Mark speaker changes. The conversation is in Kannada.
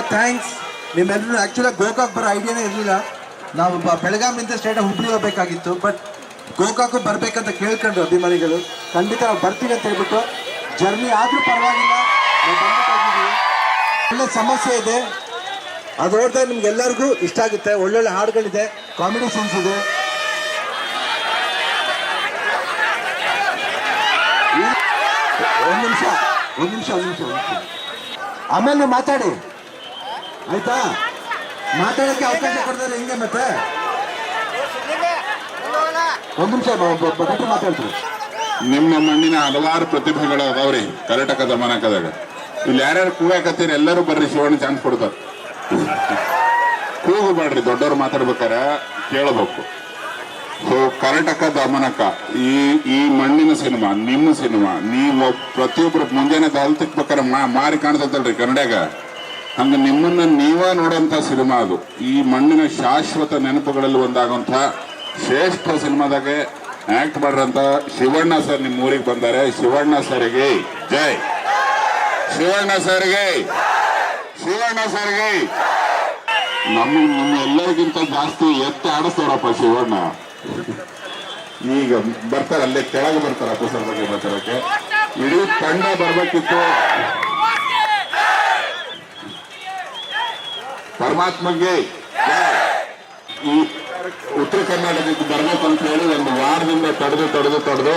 Speaker 1: ಥ್ಯಾಂಕ್ಸ್ ನಿಮ್ಮೆಲ್ಲರೂ ಆ್ಯಕ್ಚುಲಾಗಿ ಗೋಕಾಕ್ ಬರೋ ಐಡಿಯಾನೇ ಇರಲಿಲ್ಲ. ನಾವು ಬ- ಬೆಳಗಾವಿಯಿಂದ ಸ್ಟೇಟ್ ಹುಬ್ಳಿ ಹೋಗಬೇಕಾಗಿತ್ತು. ಬಟ್ ಗೋಕಾಕು ಬರಬೇಕಂತ ಕೇಳ್ಕೊಂಡು ಅಭಿಮಾನಿಗಳು, ಖಂಡಿತ ನಾವು ಬರ್ತೀವಿ ಅಂತ ಹೇಳ್ಬಿಟ್ಟು ಜರ್ನಿ ಆದರೂ ಪರವಾಗಿಲ್ಲ ಒಳ್ಳೆ ಸಮಸ್ಯೆ ಇದೆ. ಅದು ನೋಡಿದ್ರೆ ನಿಮ್ಗೆಲ್ಲರಿಗೂ ಇಷ್ಟ ಆಗುತ್ತೆ. ಒಳ್ಳೊಳ್ಳೆ ಹಾಡುಗಳಿದೆ ಕಾಮಿಡಿ ಸೀನ್ಸ್ ಇದೆ. ಒಂದು ನಿಮಿಷ ಒಂದು ನಿಮಿಷ ಒಂದು ನಿಮಿಷ ಆಮೇಲೆ ಮಾತಾಡಿ. ಆಯ್ತಾ? ಮಾತಾಡಕ್ಕೆ ಅವಕಾಶ ಕೊಡ್ತಾರೆ ಹೆಂಗೆ ಮತ್ತೆ? ಒಂದು ನಿಮಿಷ ಬಗ್ಗೆ ಮಾತಾಡ್ತೀವಿ
Speaker 2: ನಿಮ್ಮ ಮಣ್ಣಿನ ಹಲವಾರು ಪ್ರತಿಭೆಗಳು ಅದಾವ್ರಿ, ಕರ್ನಾಟಕದ ಮನಕದಾಗ. ಇಲ್ಲಿ ಯಾರ್ಯಾರು ಕೂಗಾಕತ್ತೀರಿ ಎಲ್ಲರೂ ಬರ್ರಿ, ಶಿವಣ್ಣ ಚಾನ್ಸ್ ಕೊಡ್ತಾರೆ. ಕೂಗು ಬೇಡ್ರಿ, ದೊಡ್ಡವ್ರು ಮಾತಾಡ್ಬೇಕಾರ ಕೇಳಬೇಕು. ಸೊ ಕರ್ನಾಟಕ ದಮನಕ, ಈ ಈ ಮಣ್ಣಿನ ಸಿನಿಮಾ, ನಿಮ್ಮ ಸಿನಿಮಾ, ನೀವು ಪ್ರತಿಯೊಬ್ರು ಮುಂಜಾನೆ ತಿಕ್ಬೇಕಾರೆ ಮಾ ಮಾರಿ ಕಾಣ್ತದಲ್ರಿ ಕನ್ನಡಾಗ ಹಂಗ ನಿಮ್ಮನ್ನ ನೀವ ನೋಡೋಂಥ ಸಿನಿಮಾ ಅದು. ಈ ಮಣ್ಣಿನ ಶಾಶ್ವತ ನೆನಪುಗಳಲ್ಲಿ ಒಂದಾಗುವಂಥ ಶ್ರೇಷ್ಠ ಸಿನಿಮಾದಾಗೆ ಆಕ್ಟ್ ಮಾಡ್ರಂಥ ಶಿವಣ್ಣ ಸರ್ ನಿಮ್ಮ ಊರಿಗೆ ಬಂದಾರೆ. ಶಿವಣ್ಣ ಸರ್ಗೆ ಜೈ. ಶಿವಣ್ಣ ಸರ್ಗೆ ಶಿವಣ್ಣ ಸರ್ಗೆ ನಮ್ಮ, ನಿಮ್ಮ ಎಲ್ಲರಿಗಿಂತ ಜಾಸ್ತಿ ಎತ್ತಿ ಆಡಿಸ್ತಾರಪ್ಪ ಶಿವಣ್ಣ. ಈಗ ಬರ್ತಾರೆ, ಅಲ್ಲೇ ಕೆಳಗೆ ಬರ್ತಾರೆ ಅಪ್ಪಸರ್ ಬಗ್ಗೆ ಬರ್ತಾರಕ್ಕೆ ಇಡೀ ತಂಡ ಬರ್ಬೇಕಿತ್ತು. ಪರಮಾತ್ಮಗೆ. ಈ ಉತ್ತರ ಕರ್ನಾಟಕಕ್ಕೆ ಬರಬೇಕು ಅಂತ ಹೇಳಿ ಒಂದು ವಾರದಿಂದ ತಡೆದು ತಡೆದು ತಡೆದು